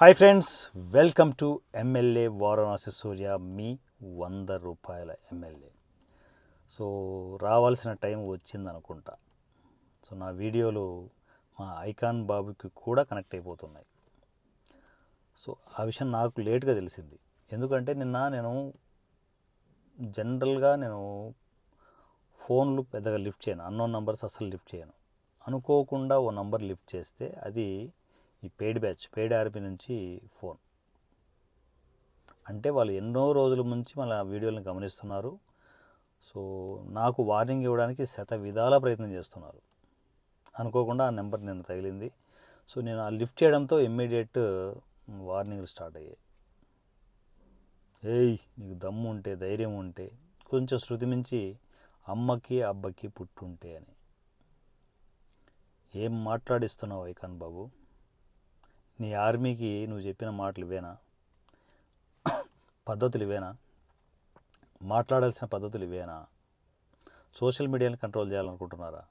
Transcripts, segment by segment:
Hi friends welcome to MLA Varanasi Surya మీ వంద రూపాయల MLA so రావాల్సిన టైం వచ్చింది అనుకుంటా. సో నా వీడియోలు మా ఐకాన్ బాబుకి కూడా కనెక్ట్ అయిపోతున్నాయి. సో ఆ విషయం నాకు లేట్గా తెలిసింది. ఎందుకంటే నిన్న నేను జనరల్గా నేను ఫోన్లు పెద్దగా లిఫ్ట్ చేయను. అన్నోన్ నంబర్స్ అస్సలు లిఫ్ట్ చేయను. అనుకోకుండా ఓ నంబర్ లిఫ్ట్ చేస్తే అది ఈ పెయిడ్ బ్యాచ్ పెయిడ్ ఆర్పీ నుంచి ఫోన్ అంటే వాళ్ళు ఎన్నో రోజుల నుంచి మన వీడియోలను గమనిస్తున్నారు. సో నాకు వార్నింగ్ ఇవ్వడానికి శత విధాల ప్రయత్నం చేస్తున్నారు. అనుకోకుండా ఆ నెంబర్ నేను తగిలింది. సో నేను ఆ లిఫ్ట్ చేయడంతో ఇమ్మీడియట్ వార్నింగ్లు స్టార్ట్ అయ్యాయి. ఏయ్ నీకు దమ్ము ఉంటే ధైర్యం ఉంటే కొంచెం శృతి మించి అమ్మకి అబ్బకి పుట్టుంటే అని. ఏం మాట్లాడిస్తున్నావు ఐకాన్ బాబు? నీ ఆర్మీకి నువ్వు చెప్పిన మాటలు ఇవేనా? పద్ధతులు ఇవేనా? మాట్లాడాల్సిన పద్ధతులు ఇవేనా? సోషల్ మీడియాని కంట్రోల్ చేయాలనుకుంటున్నారా?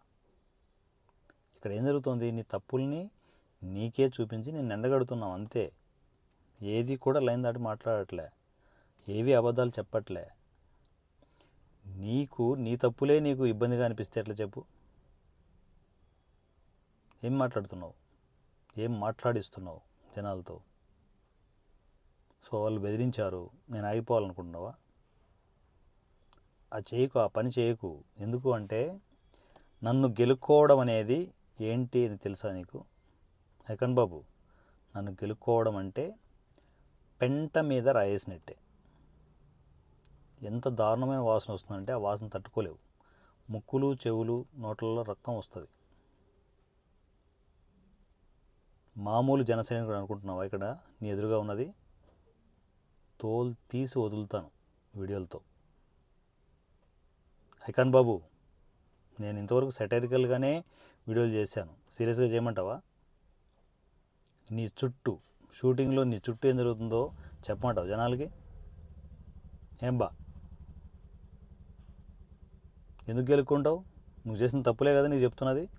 ఇక్కడ ఏం జరుగుతుంది? నీ తప్పుల్ని నీకే చూపించి నేను ఎండగడుతున్నాం అంతే. ఏది కూడా లైన్ దాటి మాట్లాడట్లే. ఏవి అబద్ధాలు చెప్పట్లే. నీకు నీ తప్పులే నీకు ఇబ్బందిగా అనిపిస్తే ఎట్లా చెప్పు? ఏం మాట్లాడుతున్నావు? ఏం మాట్లాడిస్తున్నావు జనాలతో? సో వాళ్ళు బెదిరించారు నేను ఆగిపోవాలనుకుంటున్నావా? ఆ చేయకు ఆ పని చేయకు. ఎందుకు అంటే నన్ను గెలుక్కోవడం అనేది ఏంటి అని తెలుసా నీకు? హెకన్ బాబు నన్ను గెలుక్కోవడం అంటే పెంట మీద రాయేసినట్టే. ఎంత దారుణమైన వాసన వస్తుందంటే ఆ వాసన తట్టుకోలేవు. ముక్కులు చెవులు నోట్లలో రక్తం వస్తుంది. మామూలు జనసైనికుడు అనుకుంటున్నావా ఇక్కడ? నీ ఎదురుగా ఉన్నది తోలు తీసి వదులుతాను వీడియోలతో. హైకాన్ బాబు నేను ఇంతవరకు సెటరికల్గానే వీడియోలు చేశాను. సీరియస్గా చేయమంటావా? నీ చుట్టూ షూటింగ్లో నీ చుట్టూ ఏం జరుగుతుందో చెప్పమంటావు జనాలకి? ఏం బా? ఎందుకు గెలుక్కుంటావు? నువ్వు చేసిన తప్పులే కదా నీకు చెప్తున్నది.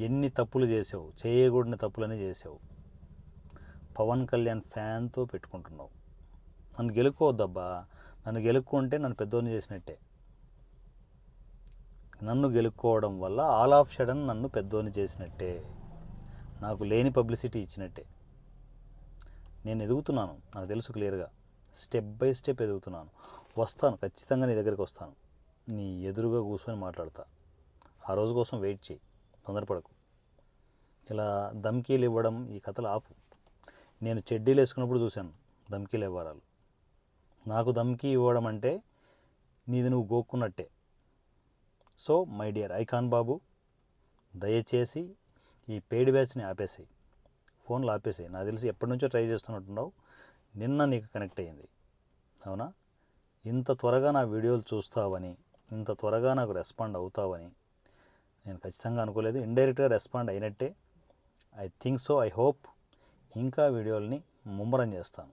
ఎన్ని తప్పులు చేసావు? చేయకూడని తప్పులని చేసావు. పవన్ కళ్యాణ్ ఫ్యాన్తో పెట్టుకుంటున్నావు. నన్ను గెలుక్కోవద్దబ్బా నన్ను గెలుక్కుంటే నన్ను పెద్దోని చేసినట్టే. నన్ను గెలుక్కోవడం వల్ల ఆల్ ఆఫ్ షడన్ నన్ను పెద్దోని చేసినట్టే. నాకు లేని పబ్లిసిటీ ఇచ్చినట్టే. నేను ఎదుగుతున్నాను. నాకు తెలుసు క్లియర్గా. స్టెప్ బై స్టెప్ ఎదుగుతున్నాను. వస్తాను. ఖచ్చితంగా నీ దగ్గరికి వస్తాను. నీ ఎదురుగా కూర్చొని మాట్లాడతా. ఆ రోజు కోసం వెయిట్ చేయి. తొందరపడకు. ఇలా ధమ్కీలు ఇవ్వడం ఈ కథలు ఆపు. నేను చెడ్డీలు వేసుకున్నప్పుడు చూశాను ధమ్కీలు ఇవ్వరాలు నాకు ధమ్కీ ఇవ్వడం అంటే నీది నువ్వు గోక్కున్నట్టే. సో మై డియర్ ఐకాన్ బాబు దయచేసి ఈ పెయిడ్ బ్యాచ్ని ఆపేసేయి ఫోన్లు ఆపేసేయి నాకు తెలిసి ఎప్పటి నుంచో ట్రై చేస్తున్నట్టున్నావు నిన్న నీకు కనెక్ట్ అయ్యింది. అవునా? ఇంత త్వరగా నా వీడియోలు చూస్తావని ఇంత త్వరగా నాకు రెస్పాండ్ అవుతావని నేను ఖచ్చితంగా అనుకోలేదు. ఇండైరెక్ట్గా రెస్పాండ్ అయినట్టే. I think so I hope ఇంకా వీడియోల్ని ముమ్మరం చేస్తాను.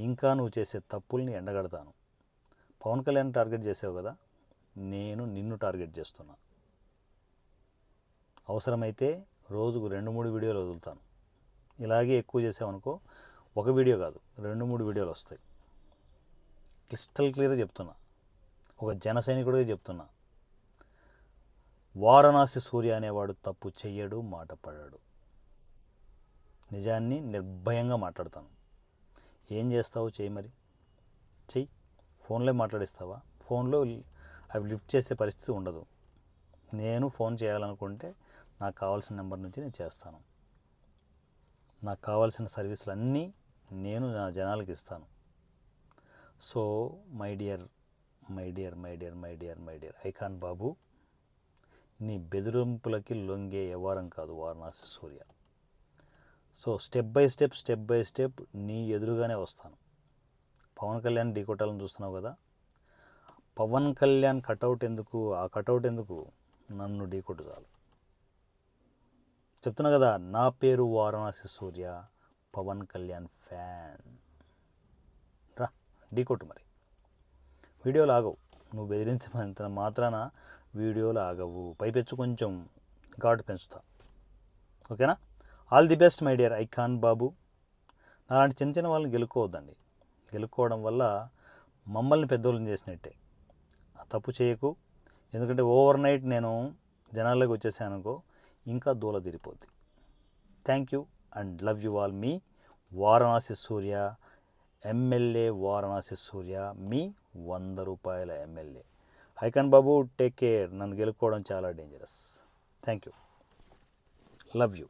ఇంకా నువ్వు చేసే తప్పుల్ని ఎండగడతాను. పవన్ కళ్యాణ్ టార్గెట్ చేసావు కదా నేను నిన్ను టార్గెట్ చేస్తున్నా. అవసరమైతే రోజుకు రెండు మూడు వీడియోలు వదులుతాను. ఇలాగే ఎక్కువ చేసావనుకో ఒక వీడియో కాదు రెండు మూడు వీడియోలు వస్తాయి. క్రిస్టల్ క్లియర్గా చెప్తున్నా. ఒక జన సైనికుడిగా చెప్తున్నా. వారణాసి సూర్య అనేవాడు తప్పు చెయ్యడు మాట పడాడు. నిజాన్ని నిర్భయంగా మాట్లాడతాను. ఏం చేస్తావు చెయ్యి మరి? చెయ్యి. ఫోన్లో మాట్లాడిస్తావా? ఫోన్లో అవి లిఫ్ట్ చేసే పరిస్థితి ఉండదు. నేను ఫోన్ చేయాలనుకుంటే నాకు కావాల్సిన నెంబర్ నుంచి నేను చేస్తాను. నాకు కావాల్సిన సర్వీసులు అన్నీ నేను నా జనాలకి ఇస్తాను. So my dear my dear my dear my dear my dear icon బాబు నీ బెదిరింపులకి లొంగే వ్యవహారం కాదు Varanasi Surya. So step by step step by step నీ ఎదురుగానే వస్తాను. పవన్ కళ్యాణ్ ఢీకొట్టాలని చూస్తున్నావు కదా? పవన్ కళ్యాణ్ కటౌట్ ఎందుకు? ఆ కటౌట్ ఎందుకు? నన్ను ఢీకొట్టు చాలు. చెప్తున్నా కదా నా పేరు వారణాసి సూర్య పవన్ కళ్యాణ్ ఫ్యాన్. రా ఢీకొట్టు మరి. వీడియోలు ఆగవు. నువ్వు బెదిరించినంత మాత్రాన వీడియోలు ఆగవు పైపెచ్చు కొంచెం ఘాటు పెంచుతా. ఓకేనా? All the best my dear icon బాబు. అలాంటి చిన్న చిన్న వాళ్ళని గెలుక్కోవద్దండి గెలుక్కోవడం వల్ల మమ్మల్ని పెద్దోళ్ళని చేసినట్టే. ఆ తప్పు చేయకు. ఎందుకంటే ఓవర్ నైట్ నేను జనాల్లోకి వచ్చేసానుకో ఇంకా దూలదిరిపోద్ది thank you and love you all. Me Varanasi Surya MLA Varanasi Surya మీ వంద రూపాయల ఎమ్మెల్యే. హైకన్ బాబు టేక్ కేర్ నన్ను గెలుపుకోవడం చాలా dangerous thank you love you